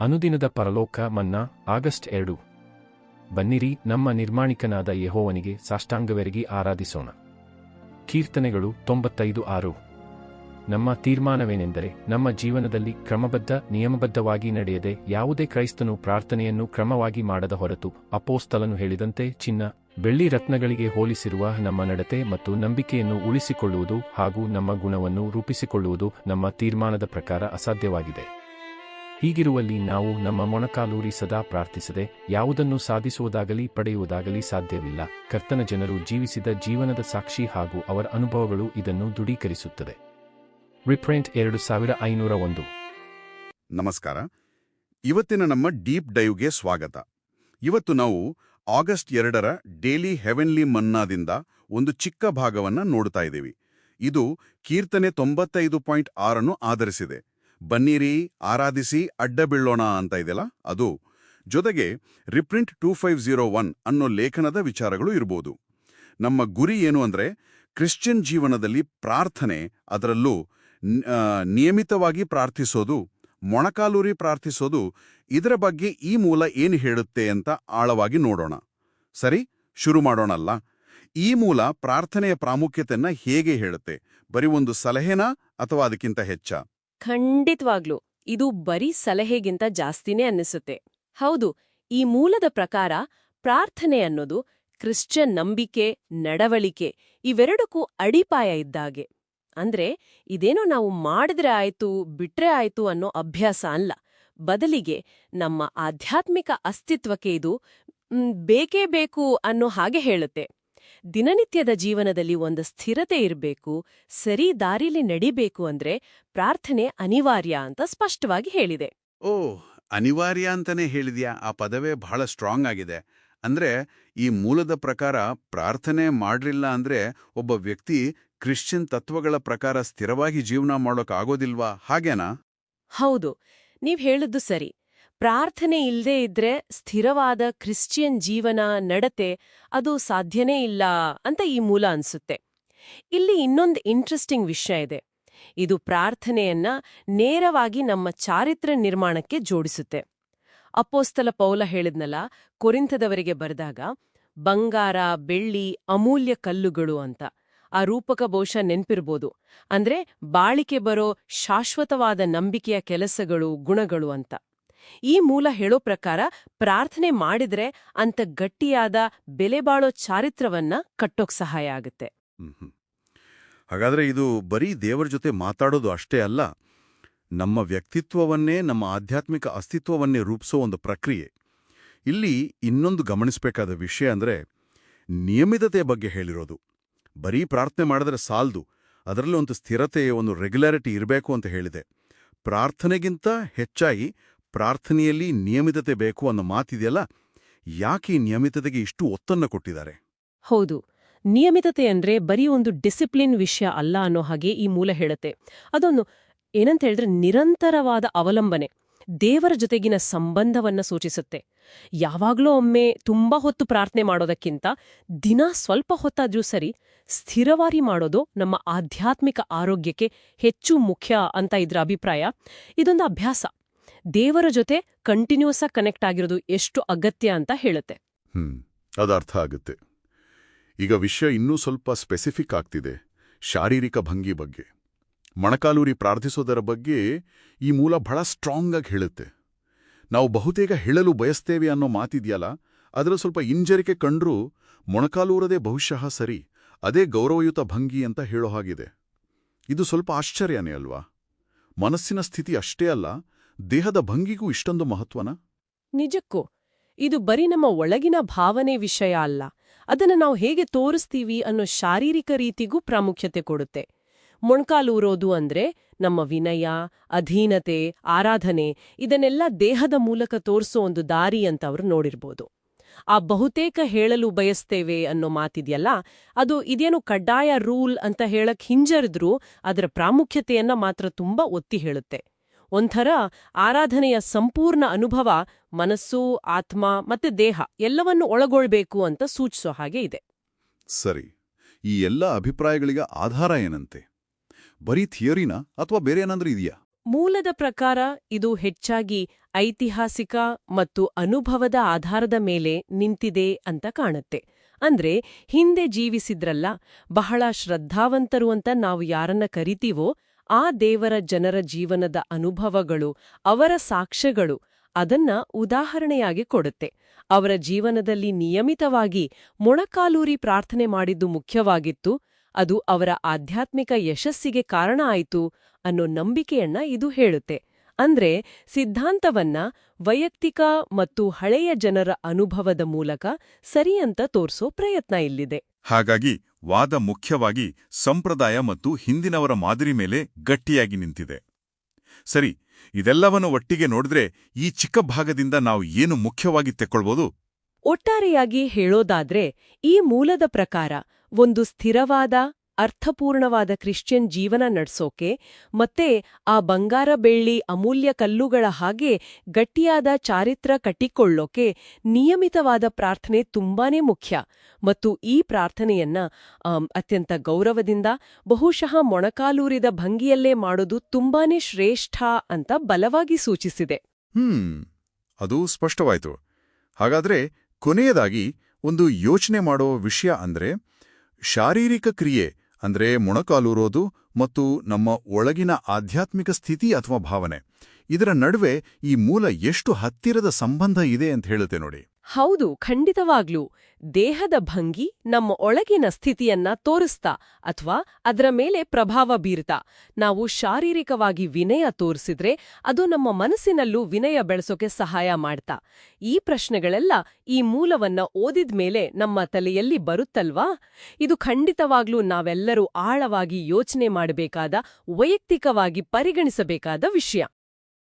ಅನುದಿನದ ಪರಲೋಕ ಮನ್ನಾ, ಆಗಸ್ಟ್ ಎರಡು. ಬನ್ನಿರಿ, ನಮ್ಮ ನಿರ್ಮಾಣಿಕನಾದ ಯೆಹೋವನಿಗೆ ಸಾಷ್ಟಾಂಗವೆರಗಿ ಆರಾಧಿಸೋಣ. ಕೀರ್ತನೆಗಳು ತೊಂಬತ್ತೈದು ಆರು. ನಮ್ಮ ತೀರ್ಮಾನವೇನೆಂದರೆ, ನಮ್ಮ ಜೀವನದಲ್ಲಿ ಕ್ರಮಬದ್ಧ, ನಿಯಮಬದ್ಧವಾಗಿ ನಡೆಯದೆ ಯಾವುದೇ ಕ್ರೈಸ್ತನು ಪ್ರಾರ್ಥನೆಯನ್ನು ಕ್ರಮವಾಗಿ ಮಾಡದ ಹೊರತು ಅಪೋಸ್ತಲನು ಹೇಳಿದಂತೆ ಚಿನ್ನ, ಬೆಳ್ಳಿ ರತ್ನಗಳಿಗೆ ಹೋಲಿಸಿರುವ ನಮ್ಮ ನಡತೆ ಮತ್ತು ನಂಬಿಕೆಯನ್ನು ಉಳಿಸಿಕೊಳ್ಳುವುದು ಹಾಗೂ ನಮ್ಮ ಗುಣವನ್ನು ರೂಪಿಸಿಕೊಳ್ಳುವುದು ನಮ್ಮ ತೀರ್ಮಾನದ ಪ್ರಕಾರ ಅಸಾಧ್ಯವಾಗಿದೆ. ಹೀಗಿರುವಲ್ಲಿ ನಾವು ನಮ್ಮ ಮೊಣಕಾಲೂರಿ ಸದಾ ಪ್ರಾರ್ಥಿಸದೆ ಯಾವುದನ್ನು ಸಾಧಿಸುವುದಾಗಲಿ ಪಡೆಯುವುದಾಗಲಿ ಸಾಧ್ಯವಿಲ್ಲ. ಕರ್ತನ ಜನರು ಜೀವಿಸಿದ ಜೀವನದ ಸಾಕ್ಷಿ ಹಾಗೂ ಅವರ ಅನುಭವಗಳು ಇದನ್ನು ದೃಢೀಕರಿಸುತ್ತದೆ. ರಿಪ್ರೆಂಟ್ ಎರಡು ಸಾವಿರ ಐನೂರ ಒಂದು. ನಮಸ್ಕಾರ. ಇವತ್ತಿನ ನಮ್ಮ ಡೀಪ್ ಡೈವ್ಗೆ ಸ್ವಾಗತ. ಇವತ್ತು ನಾವು ಆಗಸ್ಟ್ ಎರಡರ ಡೇಲಿ ಹೆವೆನ್ಲಿ ಮನ್ನಾದಿಂದ ಒಂದು ಚಿಕ್ಕ ಭಾಗವನ್ನು ನೋಡ್ತಾ ಇದ್ದೀವಿ. ಇದು ಕೀರ್ತನೆ ತೊಂಬತ್ತೈದು ಪಾಯಿಂಟ್ ಆರನ್ನು ಆಧರಿಸಿದೆ. ಬನ್ನಿರಿ, ಆರಾಧಿಸಿ, ಅಡ್ಡ ಬೀಳೋಣ ಅಂತ ಇದೆಯಲ್ಲ? ಅದು ಜೊತೆಗೆ reprint two five zero one ಅನ್ನೋ ಲೇಖನದ ವಿಚಾರಗಳು ಇರ್ಬೋದು. ನಮ್ಮ ಗುರಿ ಏನು ಅಂದ್ರೆ ಕ್ರಿಶ್ಚಿಯನ್ ಜೀವನದಲ್ಲಿ ಪ್ರಾರ್ಥನೆ, ಅದರಲ್ಲೂ ನಿಯಮಿತವಾಗಿ ಪ್ರಾರ್ಥಿಸೋದು, ಮೊಣಕಾಲೂರಿ ಪ್ರಾರ್ಥಿಸೋದು, ಇದರ ಬಗ್ಗೆ ಈ ಮೂಲ ಏನು ಹೇಳುತ್ತೆ ಅಂತ ಆಳವಾಗಿ ನೋಡೋಣ. ಸರಿ? ಶುರು ಮಾಡೋಣಲ್ಲ. ಈ ಮೂಲ ಪ್ರಾರ್ಥನೆಯ ಪ್ರಾಮುಖ್ಯತೆಯನ್ನು ಹೇಗೆ ಹೇಳುತ್ತೆ? ಬರೀ ಒಂದು ಸಲಹೆನಾ ಅಥವಾ ಅದಕ್ಕಿಂತ ಹೆಚ್ಚ? ಖಂಡಿತವಾಗ್ಲೂ, ಇದು ಬರೀ ಸಲಹೆಗಿಂತ ಜಾಸ್ತಿನೇ ಅನ್ನಿಸುತ್ತೆ. ಹೌದು, ಈ ಮೂಲದ ಪ್ರಕಾರ ಪ್ರಾರ್ಥನೆ ಅನ್ನೋದು ಕ್ರಿಶ್ಚಿಯನ್ ನಂಬಿಕೆ, ನಡವಳಿಕೆ ಇವೆರಡಕ್ಕೂ ಅಡಿಪಾಯ ಇದ್ದಾಗೆ ಅಂದ್ರೆ ಇದೇನೋ ನಾವು ಮಾಡಿದ್ರೆ ಆಯ್ತು, ಬಿಟ್ರೆ ಆಯ್ತು ಅನ್ನೋ ಅಭ್ಯಾಸ ಅಲ್ಲ. ಬದಲಿಗೆ ನಮ್ಮ ಆಧ್ಯಾತ್ಮಿಕ ಅಸ್ತಿತ್ವಕ್ಕೆ ಇದು ಬೇಕೇ ಬೇಕು ಅನ್ನೋ ಹಾಗೆ ಹೇಳುತ್ತೆ. ದಿನನಿತ್ಯದ ಜೀವನದಲ್ಲಿ ಒಂದು ಸ್ಥಿರತೆ ಇರಬೇಕು ಸರಿ ದಾರಿಲಿ ನಡಿಬೇಕು ಅಂದ್ರೆ ಪ್ರಾರ್ಥನೆ ಅನಿವಾರ್ಯ ಅಂತ ಸ್ಪಷ್ಟವಾಗಿ ಹೇಳಿದೆ. ಓ ಅನಿವಾರ್ಯ ಅಂತಾನೆ ಹೇಳಿದ್ಯಾ? ಆ ಪದವೇ ಬಹಳ ಸ್ಟ್ರಾಂಗ್ ಆಗಿದೆ. ಅಂದ್ರೆ ಈ ಮೂಲದ ಪ್ರಕಾರ ಪ್ರಾರ್ಥನೆ ಮಾಡ್ರಿಲ್ಲ ಅಂದ್ರೆ ಒಬ್ಬ ವ್ಯಕ್ತಿ ಕ್ರಿಶ್ಚಿಯನ್ ತತ್ವಗಳ ಪ್ರಕಾರ ಸ್ಥಿರವಾಗಿ ಜೀವನ ಮಾಡೋಕ್ಕಾಗೋದಿಲ್ವಾ? ಹಾಗೇನಾ? ಹೌದು ನೀವ್ ಹೇಳಿದ್ದು ಸರಿ. ಪ್ರಾರ್ಥನೆ ಇಲ್ದೇ ಇದ್ರೆ ಸ್ಥಿರವಾದ ಕ್ರಿಶ್ಚಿಯನ್ ಜೀವನ ನಡತೆ ಅದು ಸಾಧ್ಯನೇ ಇಲ್ಲ ಅಂತ ಈ ಮೂಲ ಅನ್ಸುತ್ತೆ. ಇಲ್ಲಿ ಇನ್ನೊಂದು ಇಂಟ್ರೆಸ್ಟಿಂಗ್ ವಿಷಯ ಇದೆ. ಇದು ಪ್ರಾರ್ಥನೆಯನ್ನ ನೇರವಾಗಿ ನಮ್ಮ ಚಾರಿತ್ರ ನಿರ್ಮಾಣಕ್ಕೆ ಜೋಡಿಸುತ್ತೆ. ಅಪೋಸ್ತಲ ಪೌಲ ಹೇಳಿದ್ನಲ್ಲ, ಕೊರಿಂಥದವರಿಗೆ ಬರೆದಾಗ, ಬಂಗಾರ, ಬೆಳ್ಳಿ, ಅಮೂಲ್ಯ ಕಲ್ಲುಗಳು ಅಂತ. ಆ ರೂಪಕ ಬಹುಶಃ ನೆನ್ಪಿರ್ಬೋದು. ಅಂದ್ರೆ ಬಾಳಿಕೆ ಬರೋ ಶಾಶ್ವತವಾದ ನಂಬಿಕೆಯ ಕೆಲಸಗಳು, ಗುಣಗಳು ಅಂತ. ಈ ಮೂಲ ಹೇಳೋ ಪ್ರಕಾರ ಪ್ರಾರ್ಥನೆ ಮಾಡಿದ್ರೆ ಅಂತ ಗಟ್ಟಿಯಾದ ಬೆಲೆಬಾಳೋ ಚಾರಿತ್ರವನ್ನ ಕಟ್ಟೋಕ್ ಸಹಾಯ ಆಗುತ್ತೆ. ಹಾಗಾದ್ರೆ ಇದು ಬರೀ ದೇವರ ಜೊತೆ ಮಾತಾಡೋದು ಅಷ್ಟೇ ಅಲ್ಲ, ನಮ್ಮ ವ್ಯಕ್ತಿತ್ವವನ್ನೇ, ನಮ್ಮ ಆಧ್ಯಾತ್ಮಿಕ ಅಸ್ತಿತ್ವವನ್ನೇ ರೂಪಿಸೋ ಒಂದು ಪ್ರಕ್ರಿಯೆ. ಇಲ್ಲಿ ಇನ್ನೊಂದು ಗಮನಿಸಬೇಕಾದ ವಿಷಯ ಅಂದ್ರೆ ನಿಯಮಿತತೆ ಬಗ್ಗೆ ಹೇಳಿರೋದು. ಬರೀ ಪ್ರಾರ್ಥನೆ ಮಾಡಿದ್ರೆ ಸಾಲ್ದು, ಅದರಲ್ಲಿ ಒಂದು ಸ್ಥಿರತೆ, ಒಂದು ರೆಗ್ಯುಲಾರಿಟಿ ಇರಬೇಕು ಅಂತ ಹೇಳಿದೆ. ಪ್ರಾರ್ಥನೆಗಿಂತ ಹೆಚ್ಚಾಗಿ ಪ್ರಾರ್ಥನೆಯಲ್ಲಿ ನಿಯಮಿತತೆ ಬೇಕು ಅನ್ನೋ ಮಾತಿದೆಯಲ್ಲ, ಯಾಕೆ ನಿಯಮಿತತೆಗೆ ಇಷ್ಟು ಒತ್ತನ್ನು ಕೊಟ್ಟಿದ್ದಾರೆ? ಹೌದು. ನಿಯಮಿತತೆ ಅಂದ್ರೆ ಬರೀ ಒಂದು ಡಿಸಿಪ್ಲಿನ್ ವಿಷಯ ಅಲ್ಲ ಅನ್ನೋ ಹಾಗೆ ಈ ಮೂಲ ಹೇಳುತ್ತೆ. ಅದೊಂದು ಏನಂತ ಹೇಳಿದ್ರೆ ನಿರಂತರವಾದ ಅವಲಂಬನೆ, ದೇವರ ಜೊತೆಗಿನ ಸಂಬಂಧವನ್ನ ಸೂಚಿಸುತ್ತೆ. ಯಾವಾಗ್ಲೋ ಒಮ್ಮೆ ತುಂಬಾ ಹೊತ್ತು ಪ್ರಾರ್ಥನೆ ಮಾಡೋದಕ್ಕಿಂತ ದಿನ ಸ್ವಲ್ಪ ಹೊತ್ತಾದ್ರೂ ಸರಿ ಸ್ಥಿರವಾರಿ ಮಾಡೋದು ನಮ್ಮ ಆಧ್ಯಾತ್ಮಿಕ ಆರೋಗ್ಯಕ್ಕೆ ಹೆಚ್ಚು ಮುಖ್ಯ ಅಂತ ಇದ್ರ ಅಭಿಪ್ರಾಯ. ಇದೊಂದು ಅಭ್ಯಾಸ. ದೇವರ ಜೊತೆ ಕಂಟಿನ್ಯೂಸ್ ಆಗಿ ಕನೆಕ್ಟ್ ಆಗಿರೋದು ಎಷ್ಟು ಅಗತ್ಯ ಅಂತ ಹೇಳುತ್ತೆ. ಹ್ಮ್, ಅದು ಅರ್ಥ ಆಗುತ್ತೆ. ಈಗ ವಿಷಯ ಇನ್ನೂ ಸ್ವಲ್ಪ ಸ್ಪೆಸಿಫಿಕ್ ಆಗ್ತಿದೆ, ಶಾರೀರಿಕ ಭಂಗಿ ಬಗ್ಗೆ. ಮಣಕಾಲೂರಿ ಪ್ರಾರ್ಥಿಸೋದರ ಬಗ್ಗೆ ಈ ಮೂಲ ಬಹಳ ಸ್ಟ್ರಾಂಗ್ ಆಗಿ ಹೇಳುತ್ತೆ. ನಾವು ಬಹುತೇಕ ಹೇಳಲು ಬಯಸ್ತೇವೆ ಅನ್ನೋ ಮಾತಿದೆಯಲ್ಲ ಅದರ ಸ್ವಲ್ಪ ಹಿಂಜರಿಕೆ ಕಂಡ್ರೂ ಮೊಣಕಾಲೂರದೇ ಬಹುಶಃ ಸರಿ, ಅದೇ ಗೌರವಯುತ ಭಂಗಿ ಅಂತ ಹೇಳೋ ಹಾಗಿದೆ. ಇದು ಸ್ವಲ್ಪ ಆಶ್ಚರ್ಯನೇ ಅಲ್ವಾ? ಮನಸ್ಸಿನ ಸ್ಥಿತಿ ಅಷ್ಟೇ ಅಲ್ಲ ದೇಹದ ಭಂಗಿಗೂ ಇಷ್ಟೊಂದು ಮಹತ್ವನ? ನಿಜಕ್ಕೂ. ಇದು ಬರೀ ನಮ್ಮ ಒಳಗಿನ ಭಾವನೆ ವಿಷಯ ಅಲ್ಲ. ಅದನ್ನ ನಾವು ಹೇಗೆ ತೋರಿಸ್ತೀವಿ ಅನ್ನೋ ಶಾರೀರಿಕ ರೀತಿಗೂ ಪ್ರಾಮುಖ್ಯತೆ ಕೊಡುತ್ತೆ. ಮೊಣ್ಕಾಲೂರೋದು ಅಂದ್ರೆ ನಮ್ಮ ವಿನಯ, ಅಧೀನತೆ, ಆರಾಧನೆ ಇದನ್ನೆಲ್ಲ ದೇಹದ ಮೂಲಕ ತೋರಿಸೋ ಒಂದು ದಾರಿ ಅಂತ ಅವರು ನೋಡಿರ್ಬೋದು. ಆ ಬಹುತೇಕ ಹೇಳಲು ಬಯಸ್ತೇವೆ ಅನ್ನೋ ಮಾತಿದೆಯಲ್ಲ, ಅದು ಇದೇನು ಕಡ್ಡಾಯ ರೂಲ್ ಅಂತ ಹೇಳಕ್ ಹಿಂಜರಿದ್ರೂ ಅದರ ಪ್ರಾಮುಖ್ಯತೆಯನ್ನ ಮಾತ್ರ ತುಂಬಾ ಒತ್ತಿ ಹೇಳುತ್ತೆ. ಒಂಥರ ಆರಾಧನೆಯ ಸಂಪೂರ್ಣ ಅನುಭವ ಮನಸ್ಸು ಆತ್ಮ ಮತ್ತೆ ದೇಹ ಎಲ್ಲವನ್ನು ಒಳಗೊಳ್ಬೇಕು ಅಂತ ಸೂಚಿಸೋ ಹಾಗೆ ಇದೆ. ಸರಿ. ಈ ಎಲ್ಲ ಅಭಿಪ್ರಾಯಗಳಿಗೆ ಆಧಾರ ಏನಂತೆ? ಬರೀ ಥಿಯರಿನಾ ಅಥವಾ ಬೇರೆ ಏನಾದ್ರೂ ಇದೆಯಾ? ಮೂಲದ ಪ್ರಕಾರ ಇದು ಹೆಚ್ಚಾಗಿ ಐತಿಹಾಸಿಕ ಮತ್ತು ಅನುಭವದ ಆಧಾರದ ಮೇಲೆ ನಿಂತಿದೆ ಅಂತ ಕಾಣುತ್ತೆ. ಅಂದ್ರೆ ಹಿಂದೆ ಜೀವಿಸಿದ್ರಲ್ಲ ಬಹಳ ಶ್ರದ್ಧಾವಂತರು ಅಂತ ನಾವು ಯಾರನ್ನ ಕರಿತೀವೋ ಆ ದೇವರ ಜನರ ಜೀವನದ ಅನುಭವಗಳು, ಅವರ ಸಾಕ್ಷ್ಯಗಳು ಅದನ್ನ ಉದಾಹರಣೆಯಾಗಿ ಕೊಡುತ್ತೆ. ಅವರ ಜೀವನದಲ್ಲಿ ನಿಯಮಿತವಾಗಿ ಮೊಣಕಾಲೂರಿ ಪ್ರಾರ್ಥನೆ ಮಾಡಿದ್ದು ಮುಖ್ಯವಾಗಿತ್ತು. ಅದು ಅವರ ಆಧ್ಯಾತ್ಮಿಕ ಯಶಸ್ಸಿಗೆ ಕಾರಣ ಆಯಿತು ಅನ್ನೋ ನಂಬಿಕೆಯನ್ನ ಇದು ಹೇಳುತ್ತೆ. ಅಂದ್ರೆ ಸಿದ್ಧಾಂತವನ್ನ ವೈಯಕ್ತಿಕ ಮತ್ತು ಹಳೆಯ ಜನರ ಅನುಭವದ ಮೂಲಕ ಸರಿಯಂತ ತೋರ್ಸೋ ಪ್ರಯತ್ನ ಇಲ್ಲಿದೆ. ಹಾಗಾಗಿ ವಾದ ಮುಖ್ಯವಾಗಿ ಸಂಪ್ರದಾಯ ಮತ್ತು ಹಿಂದಿನವರ ಮಾದರಿ ಮೇಲೆ ಗಟ್ಟಿಯಾಗಿ ನಿಂತಿದೆ. ಸರಿ, ಇದೆಲ್ಲವನ್ನು ಒಟ್ಟಿಗೆ ನೋಡಿದ್ರೆ ಈ ಚಿಕ್ಕ ಭಾಗದಿಂದ ನಾವು ಏನು ಮುಖ್ಯವಾಗಿ ತೆಕ್ಕೊಳ್ಬೋದು? ಒಟ್ಟಾರೆಯಾಗಿ ಹೇಳೋದಾದ್ರೆ ಈ ಮೂಲದ ಪ್ರಕಾರ ಒಂದು ಸ್ಥಿರವಾದ ಅರ್ಥಪೂರ್ಣವಾದ ಕ್ರಿಶ್ಚಿಯನ್ ಜೀವನ ನಡೆಸೋಕೆ ಮತ್ತೆ ಆ ಬಂಗಾರ ಬೆಳ್ಳಿ ಅಮೂಲ್ಯ ಕಲ್ಲುಗಳ ಹಾಗೆ ಗಟ್ಟಿಯಾದ ಚಾರಿತ್ರ ಕಟ್ಟಿಕೊಳ್ಳೋಕೆ ನಿಯಮಿತವಾದ ಪ್ರಾರ್ಥನೆ ತುಂಬಾನೇ ಮುಖ್ಯ. ಮತ್ತು ಈ ಪ್ರಾರ್ಥನೆಯನ್ನ ಅತ್ಯಂತ ಗೌರವದಿಂದ ಬಹುಶಃ ಮೊಣಕಾಲೂರಿದ ಭಂಗಿಯಲ್ಲೇ ಮಾಡೋದು ತುಂಬಾನೇ ಶ್ರೇಷ್ಠ ಅಂತ ಬಲವಾಗಿ ಸೂಚಿಸಿದೆ. ಹ್ಮ್, ಅದು ಸ್ಪಷ್ಟವಾಯಿತು. ಹಾಗಾದ್ರೆ ಕೊನೆಯದಾಗಿ ಒಂದು ಯೋಚನೆ ಮಾಡೋ ವಿಷಯ ಅಂದ್ರೆ ಶಾರೀರಿಕ ಕ್ರಿಯೆ ಅಂದ್ರೆ ಮೊಣಕಾಲೂರೋದು ಮತ್ತು ನಮ್ಮ ಒಳಗಿನ ಆಧ್ಯಾತ್ಮಿಕ ಸ್ಥಿತಿ ಅಥವಾ ಭಾವನೆ. ಇದರ ನಡುವೆ ಈ ಮೂಲ ಎಷ್ಟು ಹತ್ತಿರದ ಸಂಬಂಧ ಇದೆ ಅಂತ ಹೇಳುತ್ತೆ ನೋಡಿ. ಹೌದು, ಖಂಡಿತವಾಗ್ಲೂ. ದೇಹದ ಭಂಗಿ ನಮ್ಮ ಒಳಗಿನ ಸ್ಥಿತಿಯನ್ನ ತೋರಿಸ್ತಾ ಅಥವಾ ಅದರ ಮೇಲೆ ಪ್ರಭಾವ ಬೀರ್ತಾ. ನಾವು ಶಾರೀರಿಕವಾಗಿ ವಿನಯ ತೋರಿಸಿದ್ರೆ ಅದು ನಮ್ಮ ಮನಸ್ಸಿನಲ್ಲೂ ವಿನಯ ಬೆಳೆಸೋಕೆ ಸಹಾಯ ಮಾಡ್ತಾ. ಈ ಪ್ರಶ್ನೆಗಳೆಲ್ಲ ಈ ಮೂಲವನ್ನ ಓದಿದ್ಮೇಲೆ ನಮ್ಮ ತಲೆಯಲ್ಲಿ ಬರುತ್ತಲ್ವಾ? ಇದು ಖಂಡಿತವಾಗ್ಲೂ ನಾವೆಲ್ಲರೂ ಆಳವಾಗಿ ಯೋಚನೆ ಮಾಡಬೇಕಾದ, ವೈಯಕ್ತಿಕವಾಗಿ ಪರಿಗಣಿಸಬೇಕಾದ ವಿಷಯ.